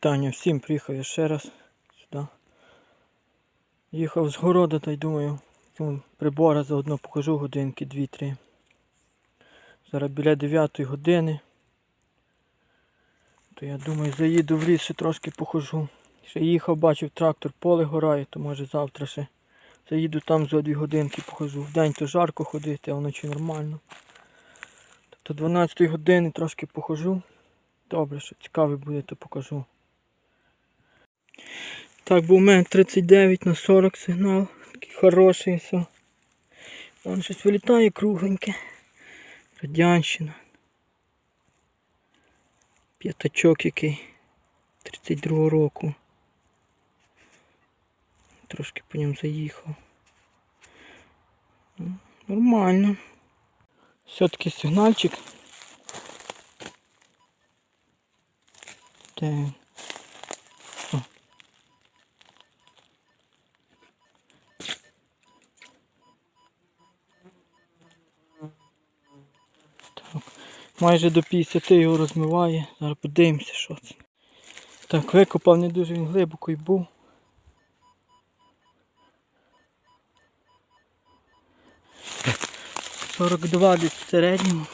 Таня, всім приїхав я ще раз сюди. Їхав з города та й думаю, візьму прибора заодно покажу годинки 2-3. Зараз біля 9 години. То я думаю, заїду в ліс, ще трошки похожу. Ще їхав, бачив трактор, поле горає, то може завтра ще заїду там за 2 годинки похожу. Вдень то жарко ходити, а вночі нормально. Тобто 12 години трошки похожу. Добре, що цікавий буде, то покажу. Так, бо у мене 39 на 40 сигнал. Такий хороший все. Вон щось вилітає кругленьке. Радянщина. П'ятачок який. 32 року. Трошки по ньому заїхав. Ну, Нормально. Все-таки сигнальчик. Де Майже до 50 його розмиває. Зараз подивимося, що це. Так, викопав не дуже він глибоко і був. Сорок два десь в середньому.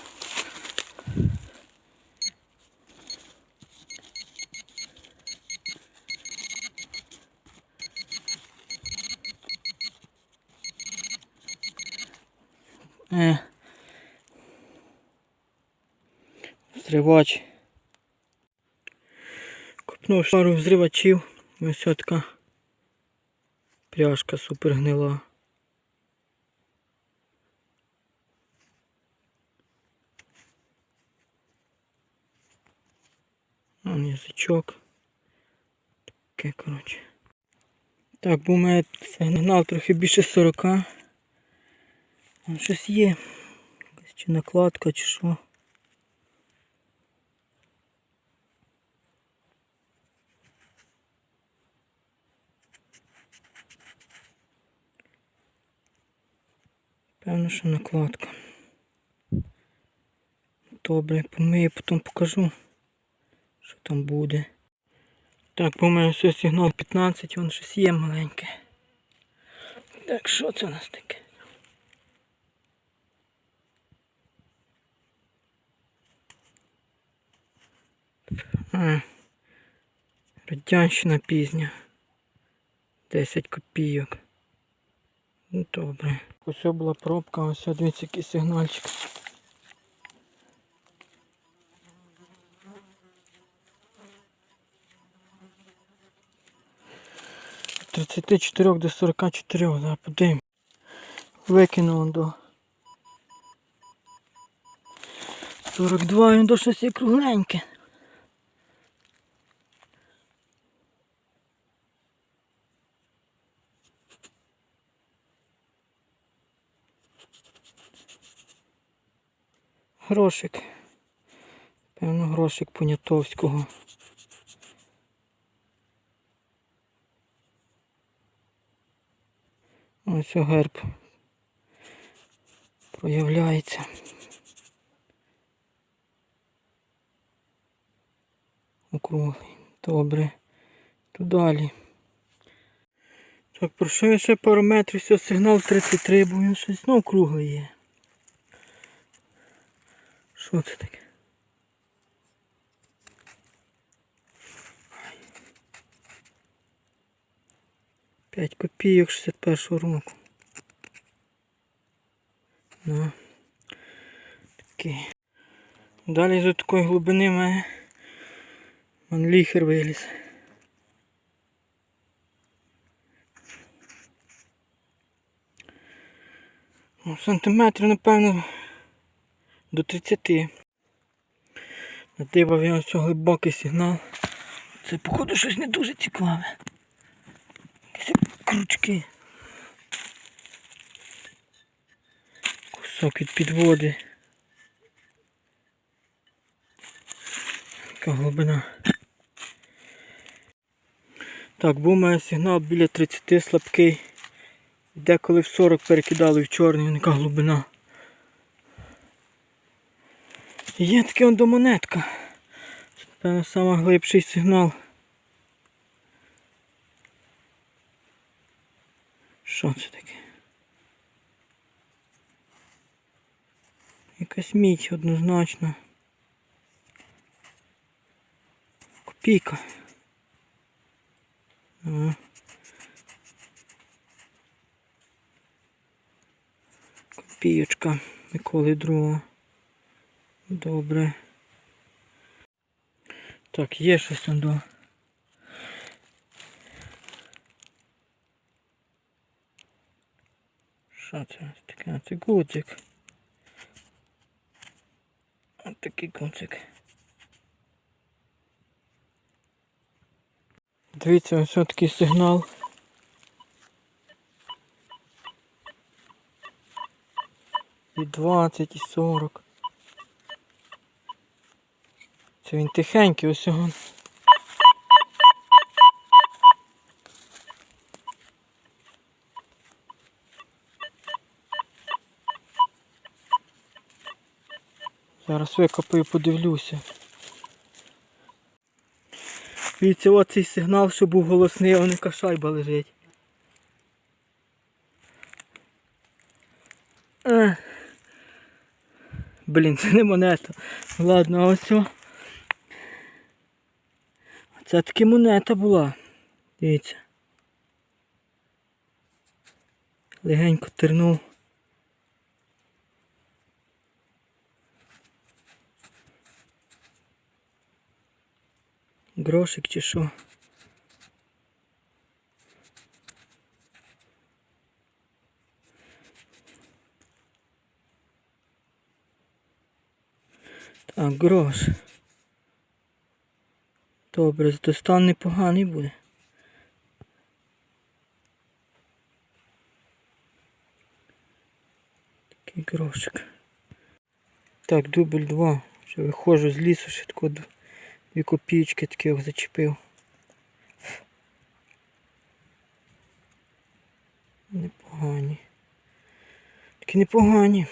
Е. Зривач. Купнув пару взривачів. Ось така пряжка супер гнила. Вон язичок. Таке, коротше. Так, бо у мене сигнал трохи більше 40. Там щось є. Чи накладка, чи що. Певно, що накладка. Добре, помию, потім покажу, що там буде. Так, по мене все сигнал 15, вон щось є маленьке. Так, що це у нас таке? А, радянщина пізня. 10 копійок. Ну добре. Ось була пробка, ось дивіться який сигнальчик. З 34 до 44, зараз подивимо. Викинуло до 42, він до щось є кругленьке. Грошик. Певно, грошик Понятовського. Ось герб проявляється. Округлий. Добре. То далі. Так, пройшов я ще пару метрів, все, сигнал 33, бо він щось знов круглий є. Що це таке? П'ять копійок 61 року. Ну. Такий. Далі з такої глибини мене манліхер виліз. Ну, сантиметрів, напевно, до 30. Надибав я ось глибокий сигнал. Це, походу, щось не дуже цікаве. Якісь крючки. Кусок від підводи. Така глибина. Так, був мене сигнал біля 30 слабкий. Деколи в 40 перекидали в чорний, яка глибина. Є таке он до монетка. Це, найглибший сигнал. Що це таке? Якась мідь однозначно. Копійка. Ага. Копійочка Миколи другого. Добре. Так, є щось там до. Що це таке? Це гудзик. Ось такий гудзик. Дивіться, ось такий сигнал. І 20, і 40. Це він тихенький ось. Зараз викопаю, подивлюся. Дивіться, от цей сигнал, що був голосний, а не шайба лежить. Блін, це не монета. Ладно, ось. Це таки монета була. Дивіться. Легенько тернув. Грошик чи що? Так, грош. Добре, зато стан непоганий буде. Такий грошик. Так, дубль 2. Вже виходжу з лісу, ще тако дві копійки таких зачепив. Непогані. Такі непогані.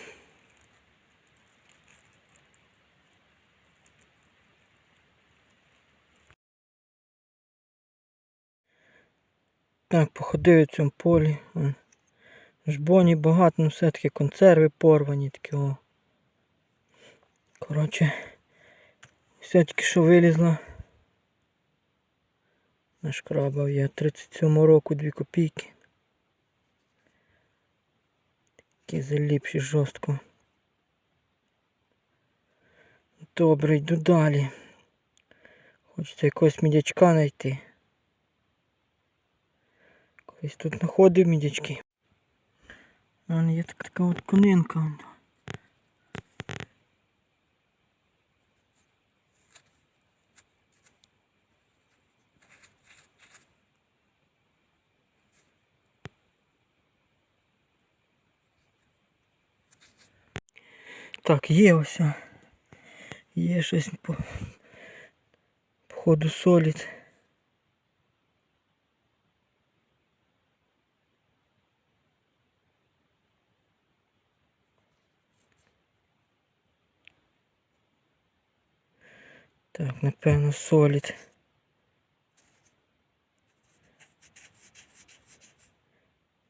Так, походив у цьому полі. Жбоні багато, ну все-таки консерви порвані такі о. Коротше, все-таки що вилізла. Нашкрабав я 37 року 2 копійки. Такі заліпші жорстко. Добре, йду далі. Хочеться якогось мідячка знайти. Колись тут знаходив мідячки. У мене є така, така от конинка. Так, є ось. о. Є щось по, походу солід. Так, напевно, солід.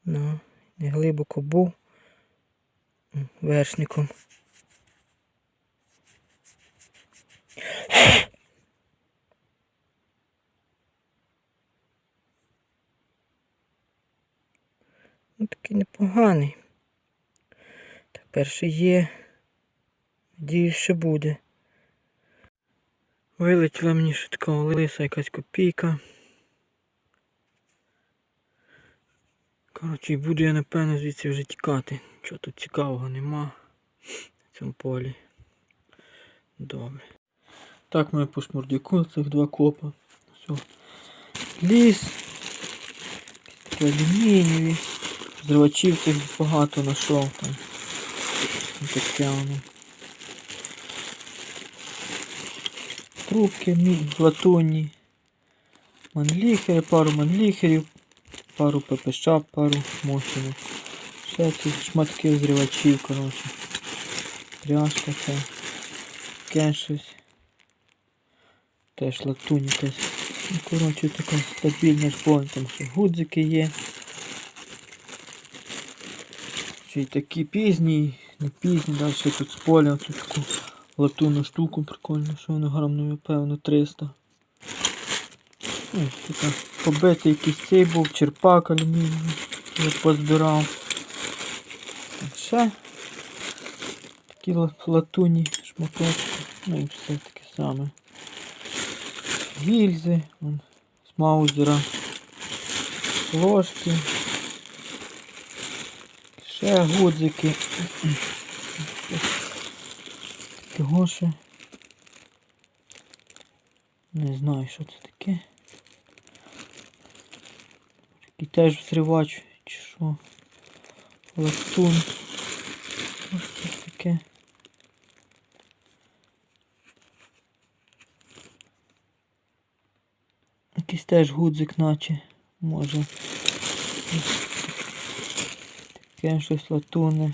Ну, не глибоко був вершником. Ну, такий непоганий. Так, перший є. Надіюсь, що буде. Вилетіла мені ще така лиса якась копійка. Коротше, буду я напевно звідси вже тікати. Чого тут цікавого нема в цьому полі. Добре. Так ми по шмурдяку цих два копа. Все. Ліс. Алюмінієві. Зривачів цих багато знайшов там. Таке воно. Трубки, мідь, латунні. Манліхери, пару манліхерів, пару ППШ, пару мосинів. Ще ці шматки зривачів, коротше. Пряжка це. Таке щось. Теж латунь якась. Ну, коротше, така стабільна шпонь, там ще гудзики є. Ще такі пізні, не пізні, далі тут з поля тут таку латунну штуку прикольну, що воно грам, ну, певно, 300. Ось така побитий якийсь цей був, черпак алюмінієвий, я позбирав. Ще такі ла- латунні шматочки, ну і все таке саме. Гільзи, вон, з маузера, ложки. Ще гудзики. Того ще. Не знаю, що це таке. Такий теж взривач, чи що. Ластун. Ж це таке? Якийсь теж гудзик наче. Може. Таке щось латунне.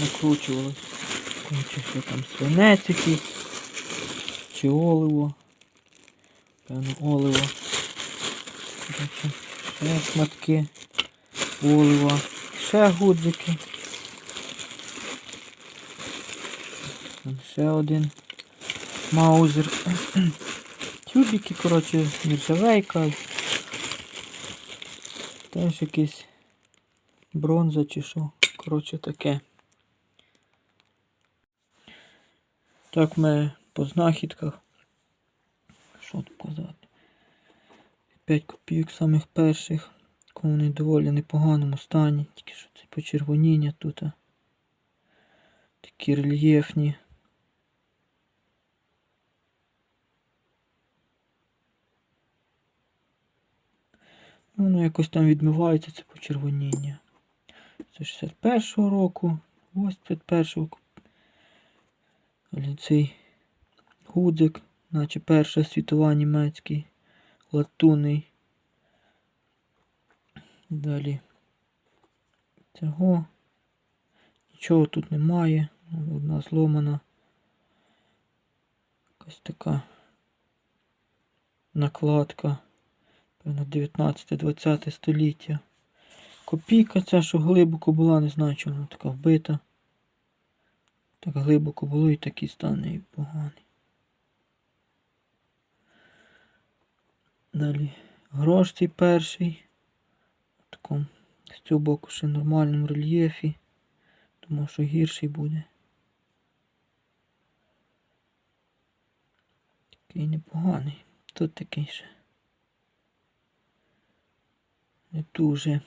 Накручувалось. Чи що там свинець якийсь. Чи оливо. Певно оливо. Коротше, ще шматки олива. Ще гудзики. Там ще один маузер. Тюбики, коротше, нержавейка. Теж якийсь бронза чи що. Коротше таке. Так ми по знахідках. Що тут казати? 5 копійок самих перших. Вони доволі непоганому стані. Тільки що це почервоніння тут. Такі рельєфні. Ну, Воно якось там відмивається це почервоніння. Це 61-го року, 81-го. Але цей гудзик, наче Перша світова німецький, латунний. Далі цього. Нічого тут немає. Одна зломана. Якась така накладка. Певно 19-20 століття. Копійка ця, що глибоко була, не знаю, чому вона така вбита. Так глибоко було і такий стан неї поганий. Далі грош цей перший. В такому з цього боку ще нормальному рельєфі. Думав, що гірший буде. Такий непоганий. Тут такий ще. Не дуже.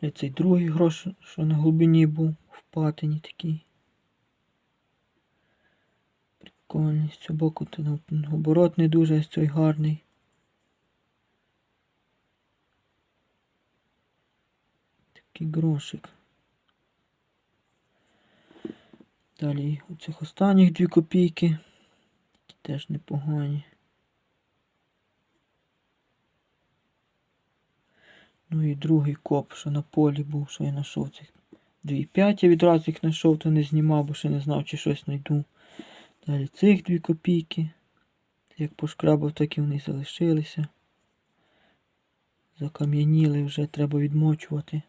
І цей другий грош, що на глибині був, патині такий. Прикольний. З цього боку то оборот не дуже, з цей гарний. Такий грошик. Далі оцих останніх дві копійки, які теж непогані. Ну і другий коп, що на полі був, що я знайшов цих 2,5 я відразу їх знайшов, то не знімав, бо ще не знав, чи щось знайду. Далі цих 2 копійки. Як пошкрабав, так і вони залишилися. Закам'яніли вже, треба відмочувати.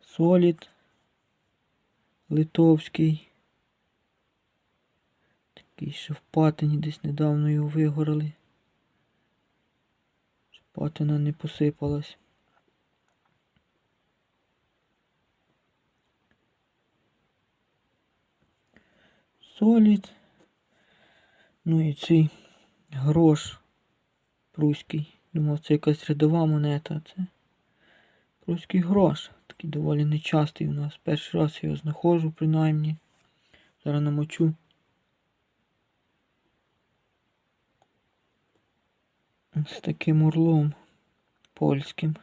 Солід. Литовський. Такий, що в патині десь недавно його вигорали. Патина не посипалась. Солід. Ну і цей грош пруський. Думав, це якась рядова монета. Це пруський грош. Такий доволі нечастий у нас. Перший раз я його знаходжу, принаймні. Зараз намочу. З таким орлом польським.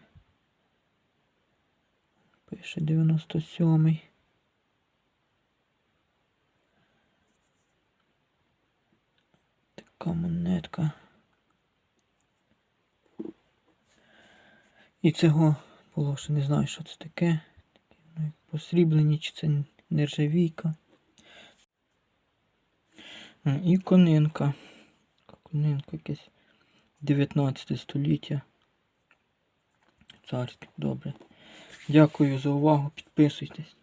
Пише 97-й. Така монетка. І цього було, що не знаю, що це таке. Ну, Посріблені, чи це нержавійка. І конинка. Конинка якесь 19 століття. царське. Добре. Дякую за увагу. Підписуйтесь.